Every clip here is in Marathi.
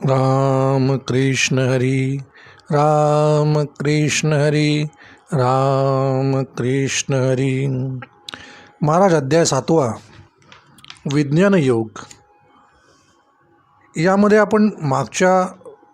राम कृष्ण हरी राम कृष्ण हरी राम कृष्ण हरी. महाराज अध्याय सातवा विज्ञान योग. यामध्ये आपण मागच्या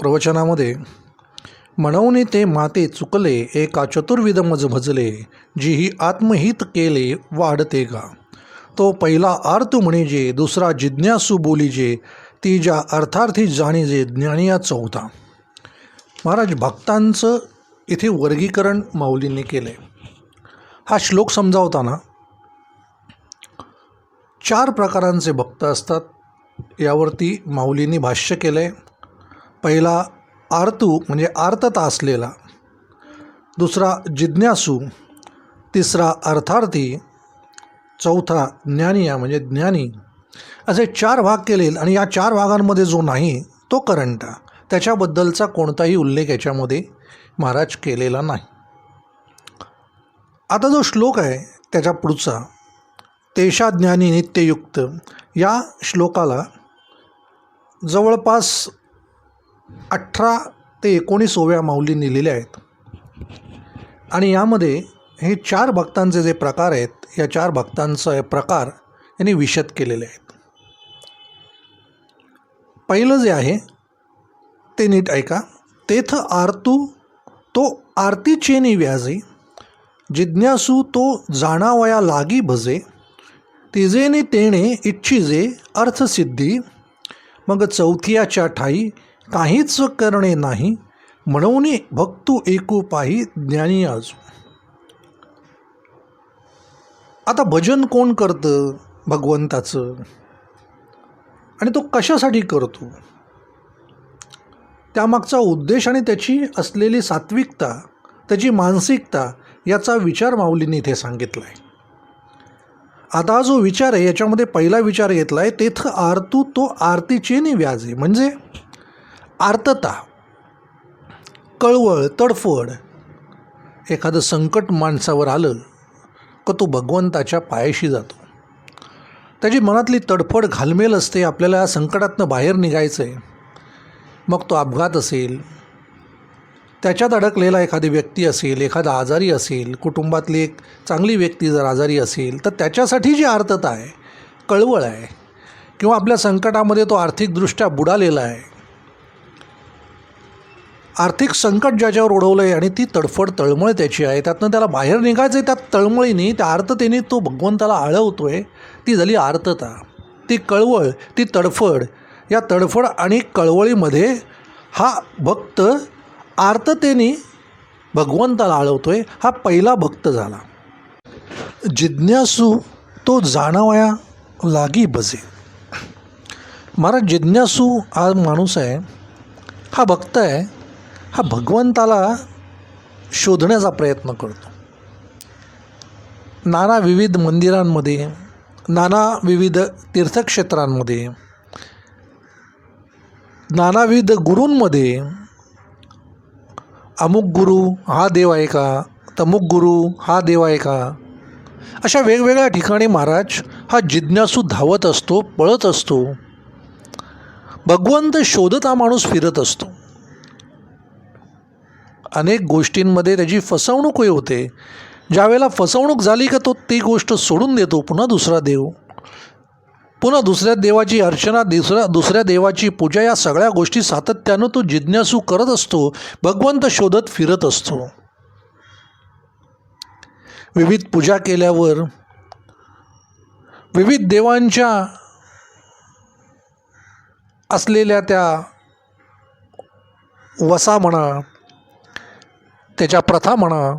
प्रवचनामध्ये म्हणवणे ते माते चुकले एका चतुर्विध मज भजले जी ही आत्महित केले वाढते का तो पहिला आर्त म्हणजे दुसरा जिज्ञासू बोलीजे ती ज्या अर्थार्थी जाणीजे ज्ञानिया चौथा महाराज भक्तांचं इथे वर्गीकरण माऊलींनी केलं. आहे हा श्लोक समजावताना चार प्रकारांचे भक्त असतात यावरती माऊलींनी भाष्य केलं आहे पहिला आर्तू म्हणजे आर्तता असलेला दुसरा जिज्ञासू तिसरा अर्थार्थी चौथा ज्ञानिया म्हणजे ज्ञानी. असे चार भाग केलेले आणि या चार भागांमध्ये जो नाही तो करंटा. त्याच्याबद्दलचा कोणताही उल्लेख याच्यामध्ये महाराज केलेला नाही. आता जो श्लोक आहे त्याच्या पुढचा तेषा ज्ञानी नित्ययुक्त या श्लोकाला जवळपास अठरा ते एकोणीस ओव्या माऊलींनी आहेत. आणि यामध्ये हे चार भक्तांचे जे प्रकार आहेत या चार भक्तांचा प्रकार यांनी विशद केलेले आहेत. पहिलं जे आहे ते नीट ऐका. तेथ आरतू तो आरतीचेनी व्याजे. जिज्ञासू तो जाणावया लागी भजे. तिजेने तेणे इच्छिजे अर्थसिद्धी. मग चौथियाच्या ठाई काहीच करणे नाही. म्हणून भक्तू एकू पाही ज्ञानी आजू. आता भजन कोण करतं? भगवंताचं. आणि तो कशासाठी करतो? त्यामागचा उद्देश आणि त्याची असलेली सात्विकता त्याची मानसिकता याचा विचार माऊलींनी इथे सांगितला आहे आता जो विचार आहे याच्यामध्ये पहिला विचार घेतला आहे तेथं आरतू तो आरतीचे नि आहे म्हणजे आर्तता कळवळ तडफड एखादं संकट माणसावर आलं का तो भगवंताच्या पायाशी जातो? त्याची मनातली तडफड घालमेल असते आपल्याला संकटातनं बाहेर निघायचं आहे मग तो अपघात असेल त्याच्यात अडकलेला एखादी व्यक्ती असेल एखादा आजारी असेल कुटुंबातली एक चांगली व्यक्ती जर आजारी असेल तर त्याच्यासाठी जी आर्तता आहे कळवळ आहे किंवा आपल्या संकटामध्ये तो आर्थिकदृष्ट्या बुडालेला आहे आर्थिक संकट ज्याच्यावर ओढवलं आहे आणि ती तडफड तळमळ त्याची आहे. त्यातनं त्याला बाहेर निघायचं आहे त्या तळमळीने त्या आर्ततेने तो भगवंताला आळवतो आहे ती झाली आर्तता. ती कळवळ ती तडफड या तडफड आणि कळवळीमध्ये हा भक्त आर्ततेने भगवंताला आळवतो आहे हा पहिला भक्त झाला. जिज्ञासू तो जाणावया लागी बजे महाराज जिज्ञासू हा माणूस आहे. हा भक्त आहे. हा भगवंताला शोधण्याचा प्रयत्न करतो. नाना विविध मंदिरांमध्ये नाना विविध तीर्थक्षेत्रांमध्ये नानाविध गुरूंमध्ये अमुक गुरु हा देव आहे का तमुक गुरु हा देव आहे का? अशा वेगवेगळ्या ठिकाणी महाराज हा जिज्ञासू धावत असतो पळत असतो. भगवंत शोधत हा माणूस फिरत असतो. अनेक गोष्टींमध्ये त्याची फसवणूकही होते. ज्यावेळेला फसवणूक झाली का तो ती गोष्ट सोडून देतो पुन्हा दुसरा देव. पुन्हा दुसऱ्या देवाची अर्चना दुसऱ्या दुसऱ्या देवाची पूजा या सगळ्या गोष्टी सातत्यानं तो जिज्ञासू करत असतो भगवंत शोधत फिरत असतो. विविध पूजा केल्यावर विविध देवांच्या असलेल्या त्या वसा म्हणा त्याच्या प्रथा म्हणा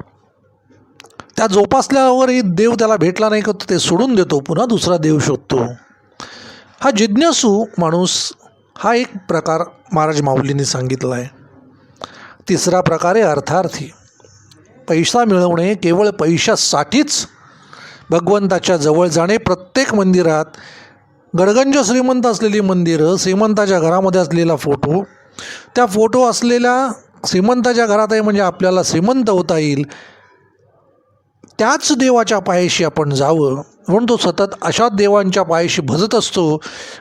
त्या जोपासल्यावरही देव त्याला भेटला नाही का तो ते सोडून देतो पुन्हा दुसरा देव शोधतो. हा जिज्ञासू माणूस हा एक प्रकार महाराज माऊलींनी सांगितला आहे. तिसरा प्रकार आहे अर्थार्थी पैसा मिळवणे केवळ पैशासाठीच भगवंताच्या जवळ जाणे प्रत्येक मंदिरात गडगंज श्रीमंत असलेली मंदिरं श्रीमंताच्या घरामध्ये असलेला फोटो त्या फोटो असलेल्या श्रीमंताच्या घरात आहे म्हणजे आपल्याला श्रीमंत होता येईल. त्याच देवाच्या पायाशी आपण जावं. म्हणून तो सतत अशा देवांच्या पायाशी भजत असतो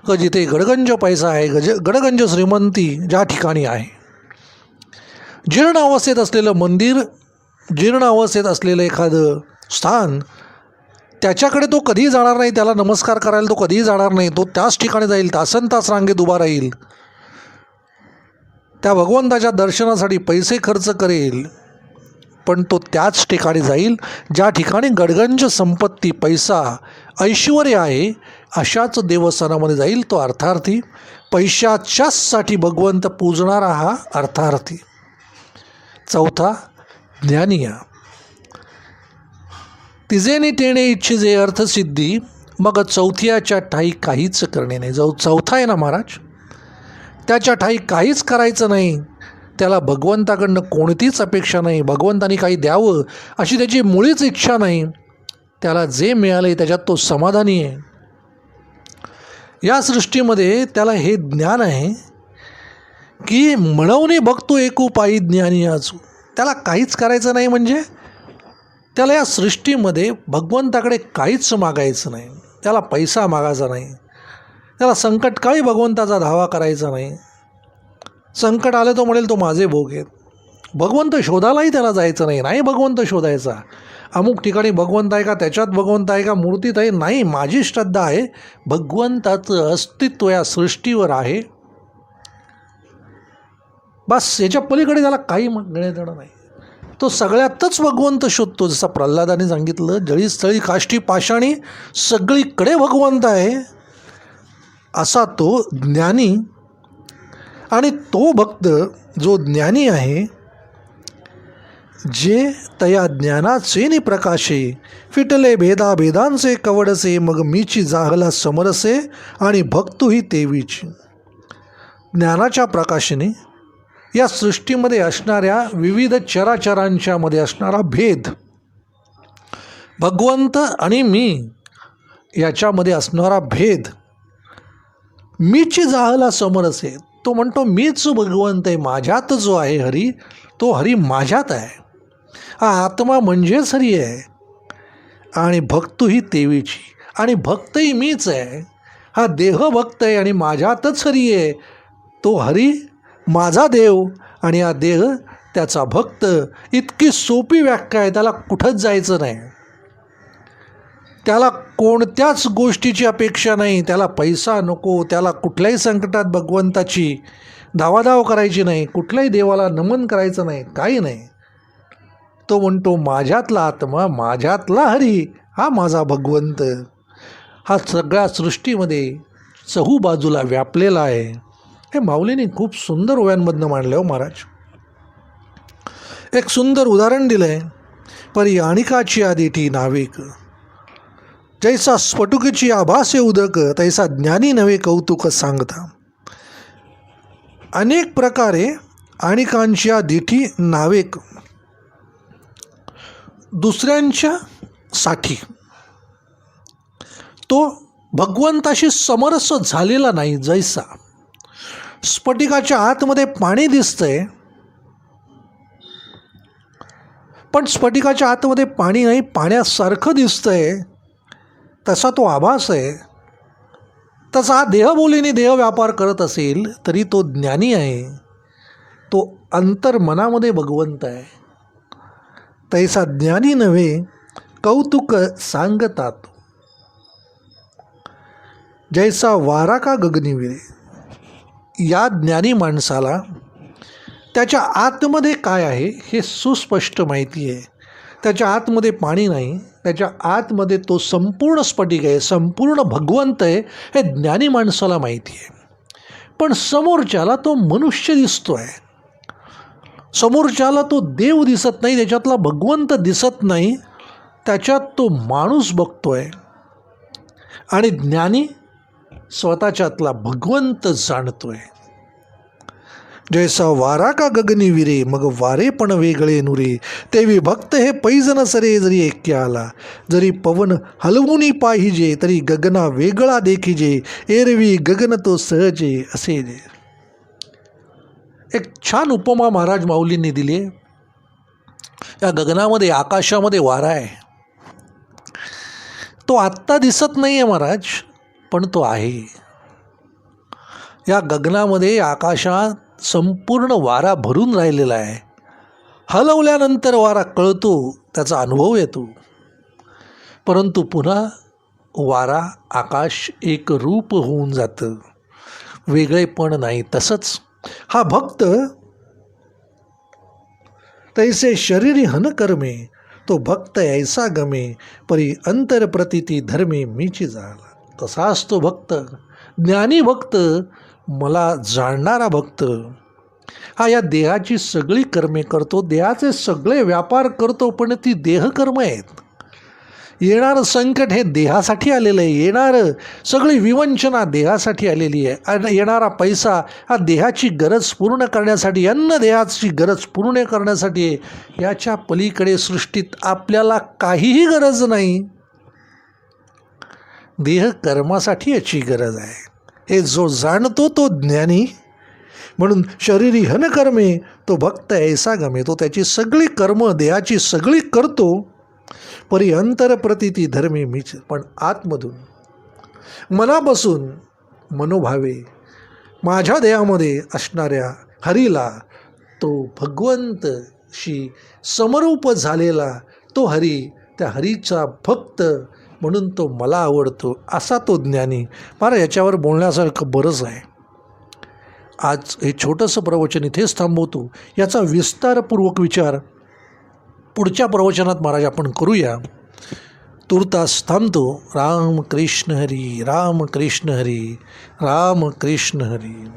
का जिथे गडगंज पैसा आहे गज गडगंज श्रीमंती ज्या ठिकाणी आहे. जीर्ण अवस्थेत असलेलं मंदिर जीर्ण अवस्थेत असलेलं एखादं स्थान त्याच्याकडे तो कधीही जाणार नाही त्याला नमस्कार करायला तो कधीही जाणार नाही तो त्याच ठिकाणी जाईल तासन तास रांगेत उभा राहील. त्या भगवंताच्या दर्शनासाठी पैसे खर्च करेल पण तो त्याच ठिकाणी जाईल ज्या ठिकाणी गडगंज संपत्ती पैसा ऐश्वर आहे अशाच देवस्थानामध्ये जाईल तो अर्थार्थी. पैशाच्याचसाठी भगवंत पूजणारा हा अर्थार्थी. चौथा ज्ञानिया. तिजेने टेणे इच्छिजे अर्थसिद्धी मग चौथ्याच्या ठाई काहीच करणे नाही. जो चौथा आहे ना महाराज त्याच्या ठाई काहीच करायचं नाही. त्याला भगवंताकडनं कोणतीच अपेक्षा नाही. भगवंतानी काही द्यावं अशी त्याची मुळीच इच्छा नाही. त्याला जे मिळालं आहे त्याच्यात तो समाधानी आहे. या सृष्टीमध्ये त्याला हे ज्ञान आहे की म्हणवणे बघतो एकू पायी ज्ञानी आजू. त्याला काहीच करायचं नाही म्हणजे? त्याला या सृष्टीमध्ये भगवंताकडे काहीच मागायचं नाही. त्याला पैसा मागायचा नाही. त्याला संकटकाळी भगवंताचा धावा करायचा नाही. संकट आलं तो म्हणेल तो माझे भोग आहेत. भगवंत शोधायलाही त्याला जायचं नाही. नाही भगवंत शोधायचा. अमुक ठिकाणी भगवंत आहे का त्याच्यात भगवंत आहे का मूर्तीत आहे. नाही माझी श्रद्धा आहे. भगवंताचं अस्तित्व या सृष्टीवर आहे. बस याच्या पलीकडे त्याला काही मागण्यात येणं नाही. तो सगळ्यातच भगवंत शोधतो. जसं प्रल्हादाने सांगितलं जळीस्थळी काष्टी पाषाणी सगळीकडे भगवंत आहे. असा तो ज्ञानी आणि तो भक्त जो ज्ञानी आहे जे तया ज्ञानाचे नि प्रकाशे फिटले भेदा भेदांचे कवडसे मग मीची जाहला समरसे आणि भक्तुही तेवीची. ज्ञानाच्या प्रकाशाने या सृष्टीमध्ये असणाऱ्या विविध चराचरांच्यामध्ये असणारा भेद भगवंत आणि मी याच्यामध्ये असणारा भेद मीची जाहला समरसे तो म्हणतो मीच भगवंत आहे माझ्यात जो आहे हरी तो हरी माझ्यात आहे. हा आत्मा म्हणजेच हरी आहे. आणि भक्त ही देवीची आणि भक्तही मीच आहे. हा देह भक्त आहे आणि माझ्यातच हरी आहे. तो हरी माझा देव आणि हा देह त्याचा भक्त. इतकी सोपी व्याख्या आहे त्याला कुठंच जायचं नाही. त्याला कोणत्याच गोष्टीची अपेक्षा नाही. त्याला पैसा नको त्याला कुठल्याही संकटात भगवंताची धावाधाव करायची नाही कुठल्याही देवाला नमन करायचं नाही काही नाही. तो म्हणतो माझ्यातला आत्मा माझ्यातला हरी हा माझा भगवंत. हा सगळ्या सृष्टीमध्ये चहू बाजूला व्यापलेला आहे. हे माऊलीने खूप सुंदर ओव्यांमधनं मांडलं हो महाराज. एक सुंदर उदाहरण दिलं आहे परी आणिकाची आदिठी नाविक जैसा स्फटुकीची आभास उदक तैसा ज्ञानी नवे कौतुक सांगता. अनेक प्रकारे आणिकांच्या दिठी नावेक. दुसऱ्यांच्या साठी. तो भगवंताशी समरस झालेला नाही जैसा. स्फटिकाच्या आतमध्ये पाणी दिसतंय. पण स्फटिकाच्या आतमध्ये पाणी नाही पाण्यासारखं दिसतंय. तसा तो आभास आहे. तसा हा देहबोलीने देह व्यापार करत असेल तरी तो ज्ञानी आहे. तो अंतर मनामध्ये भगवंत आहे. तैसा ज्ञानी नव्हे कौतुक सांगतात. जैसा वारा का गगनीविरे या ज्ञानी माणसाला त्याच्या आतमध्ये काय आहे हे सुस्पष्ट माहिती आहे. त्याच्या आतमध्ये पाणी नाही त्याच्या आतमध्ये तो संपूर्ण स्फटिक आहे संपूर्ण भगवंत आहे हे ज्ञानी माणसाला माहिती आहे. पण समोरच्याला तो मनुष्य दिसतो आहे समोरच्याला तो देव दिसत नाही त्याच्यातला भगवंत दिसत नाही त्याच्यात तो माणूस बघतो आहे आणि ज्ञानी स्वतःच्यातला भगवंत जाणतो आहे जैसा वारा का गगनी विरे मग वारे पण वेगळे नुरे तेवी भक्त हे पैजन सरे जरी ऐक्य आला जरी पवन हलवूनी पाहिजे तरी गगना वेगळा देखिजे एरवी गगन तो सहजे असे जे एक छान उपमा महाराज माऊलींनी दिली या गगनामध्ये आकाशामध्ये वारा आहे तो आत्ता दिसत नाही आहे महाराज पण तो आहे या गगनामध्ये आकाशात संपूर्ण वारा भरून राहिलेला आहे. हलवल्यानंतर वारा कळतो त्याचा अनुभव येतो. परंतु पुन्हा वारा आकाश एक रूप होऊन जातं. वेगळेपण नाही तसंच. हा भक्त तैसे शरीरी हन कर्मे तो भक्त ऐसा गमे परी अंतर प्रतिती धर्मे मीची झाला तसाच तो भक्त ज्ञानी भक्त मला जाणणारा भक्त हा या देहाची सगळी कर्मे करतो देहाचे सगळे व्यापार करतो पण ती देहकर्म आहेत. येणारं संकट हे देहासाठी आलेलं आहे येणारं सगळी विवंचना देहासाठी आलेली आहे आणि येणारा पैसा हा देहाची गरज पूर्ण करण्यासाठी अन्न देहाची गरज पूर्ण करण्यासाठी आहे. याच्या पलीकडे सृष्टीत आपल्याला काहीही गरज नाही. देह कर्मासाठी याची गरज आहे. हे जो जाणतो तो ज्ञानी म्हणून शरीरी हनकर्मे तो भक्त ऐसा गमे तो त्याची सगळी कर्म देहाची सगळी करतो. परी अंतर प्रतिती धर्मी मीच पण आतमधून मनापासून मनोभावे माझ्या देहामध्ये असणाऱ्या हरीला तो भगवंतशी समरूप झालेला तो हरी त्या हरीचा भक्त म्हणून तो मला आवडतो असा तो ज्ञानी मला याच्यावर बोलण्यासारखं बरंच आहे. आज हे छोटंसं प्रवचन इथेच थांबवतो. याचा विस्तारपूर्वक विचार पुढच्या प्रवचनात महाराज आपण करूया. तुर्तास थांबतो. राम कृष्ण हरी राम कृष्ण हरी राम कृष्ण हरी.